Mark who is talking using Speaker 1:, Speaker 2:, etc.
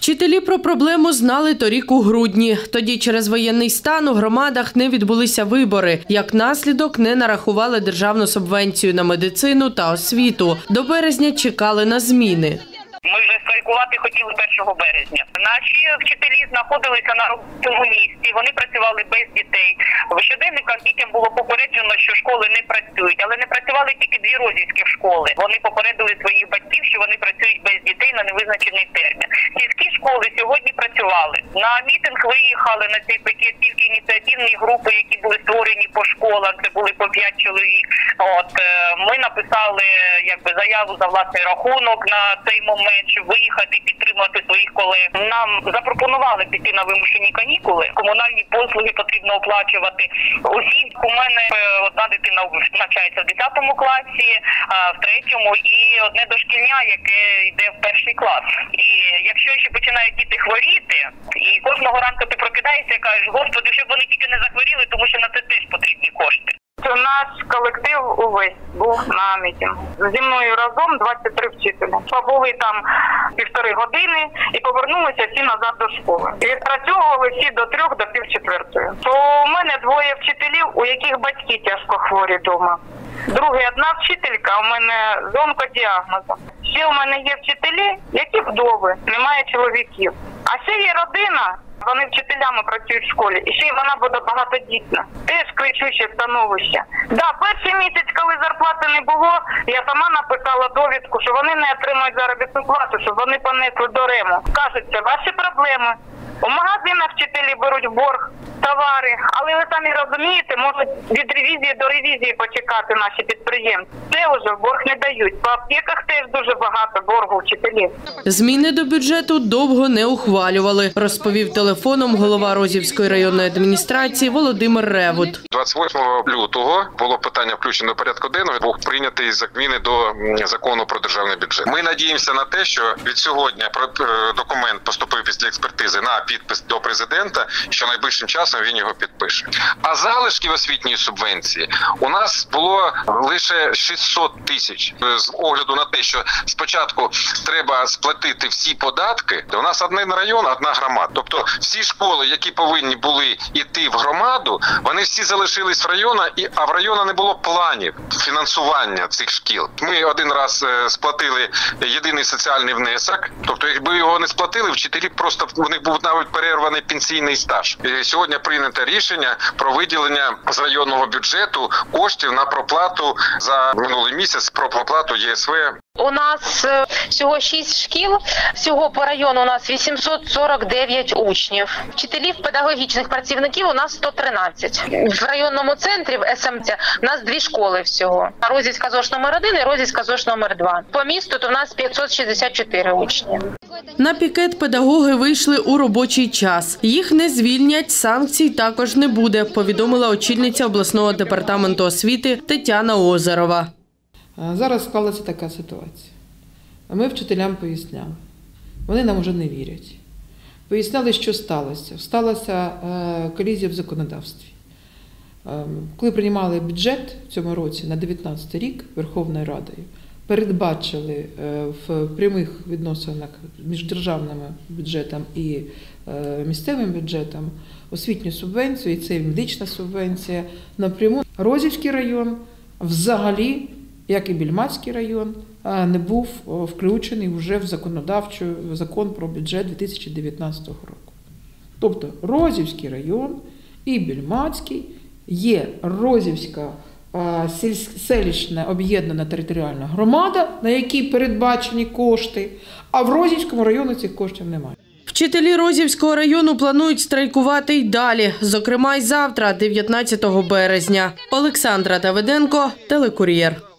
Speaker 1: Вчителі про проблему знали торік у грудні. Тоді через воєнний стан у громадах не відбулися вибори. Як наслідок, не нарахували державну субвенцію на медицину та освіту. До березня чекали на зміни.
Speaker 2: Ми вже страйкувати хотіли 1 березня. Наші вчителі знаходилися на робочому місці. Вони працювали без дітей. В щоденниках дітям було попереджено, що школи не працюють, але не працювали тільки дві розівські школи. Вони попередили своїх батьків, що вони працюють без дітей на невизначений термін. Сільські школи сьогодні працювали. На мітинг виїхали на цей пакет тільки ініціативні групи, які були створені по школах. Це були по п'ять чоловік. От е, ми написали якби заяву за власний рахунок на цей момент, щоб виїхати підтримати своїх колег. Нам запропонували піти на вимушені канікули. Комунальні послуги потрібно оплачувати. Усі у мене е, одна дитина навчається в 10 класі, а в третьому і одне дошкільня, яке йде в перший клас. І якщо ще починають діти хворіти, і кожного ранку ти прокидаєшся і кажеш, господи, щоб вони тільки не захворіли, тому що на це теж наш колектив був на мітингу. Зі мною разом 23 вчителі. Побули там півтори години і повернулися всі назад до школи. І відпрацьовували всі до трьох, до пів четвертої. То у мене двоє вчителів, у яких батьки тяжко хворі вдома. Другий одна вчителька у мене з онкодіагнозом. Ще у мене є вчителі, які вдови, немає чоловіків. А ще є родина. Вони вчителями працюють в школі, і ще й вона буде багатодітна. Теж кричуще становище. Да, перший місяць, коли зарплати не було, я сама написала довідку, що вони не отримують заробітну плату, щоб вони понесли до рему. Кажуть, це ваші проблеми. У магазинах вчителі беруть борг товари, але ви самі розумієте, можуть від ревізії до ревізії почекати наші підприємці. Це вже борг не дають. По аптеках теж дуже багато боргу вчителів.
Speaker 1: Зміни до бюджету довго не ухвалювали, розповів телефоном голова Розівської районної адміністрації Володимир Ревут.
Speaker 3: 28 лютого було питання включено до порядку денного. Був прийнятий зміни до закону про державний бюджет. Ми надіємося на те, що від сьогодні про- е, документ поступив після експертизи на підпис до президента, що найближчим часом він його підпише. А залишків освітньої субвенції у нас було лише 600 тисяч з огляду на те, що спочатку треба сплатити всі податки. У нас один район, одна громада. Тобто всі школи, які повинні були йти в громаду, вони всі залишились в района, і а в района не було планів фінансування цих шкіл. Ми один раз е, сплатили єдиний соціальний внесок. Тобто, якби його не сплатили, вчителі просто в них був навіть перерваний пенсійний стаж. Сьогодні прийнято рішення про виділення з районного бюджету коштів на проплату за минулий місяць про проплату ЄСВ
Speaker 4: У нас е, всього 6 шкіл. Всього по району у нас 849 учнів. Вчителів, педагогічних працівників у нас 113. В районному центрі в СМЦ у нас дві школи всього. Розівська ЗОШ номер 1 і Розівська ЗОШ номер 2. По місту то у нас 564 учні.
Speaker 1: На пікет педагоги вийшли у робочий час. Їх не звільнять, санкцій також не буде, повідомила очільниця обласного департаменту освіти Тетяна Озерова.
Speaker 5: Зараз склалася така ситуація. Ми вчителям поясняли. Вони нам вже не вірять. Поясняли, що сталося. Сталася е, колізія в законодавстві. Е, Коли приймали бюджет в цьому році на 2019 рік Верховною Радою, передбачили е, в прямих відносинах між державним бюджетом і е, місцевим бюджетом освітню субвенцію, і це медична субвенція напряму. Розівський район взагалі, як і Більмацький район, е, не був включений вже в законодавчу в закон про бюджет 2019 року. Тобто Розівський район і Більмацький є Розівська селищна об'єднана територіальна громада, на якій передбачені кошти, а в Розівському районі цих коштів немає.
Speaker 1: Вчителі Розівського району планують страйкувати й далі, зокрема й завтра, 19 березня. Олександра Давиденко, телекур'єр.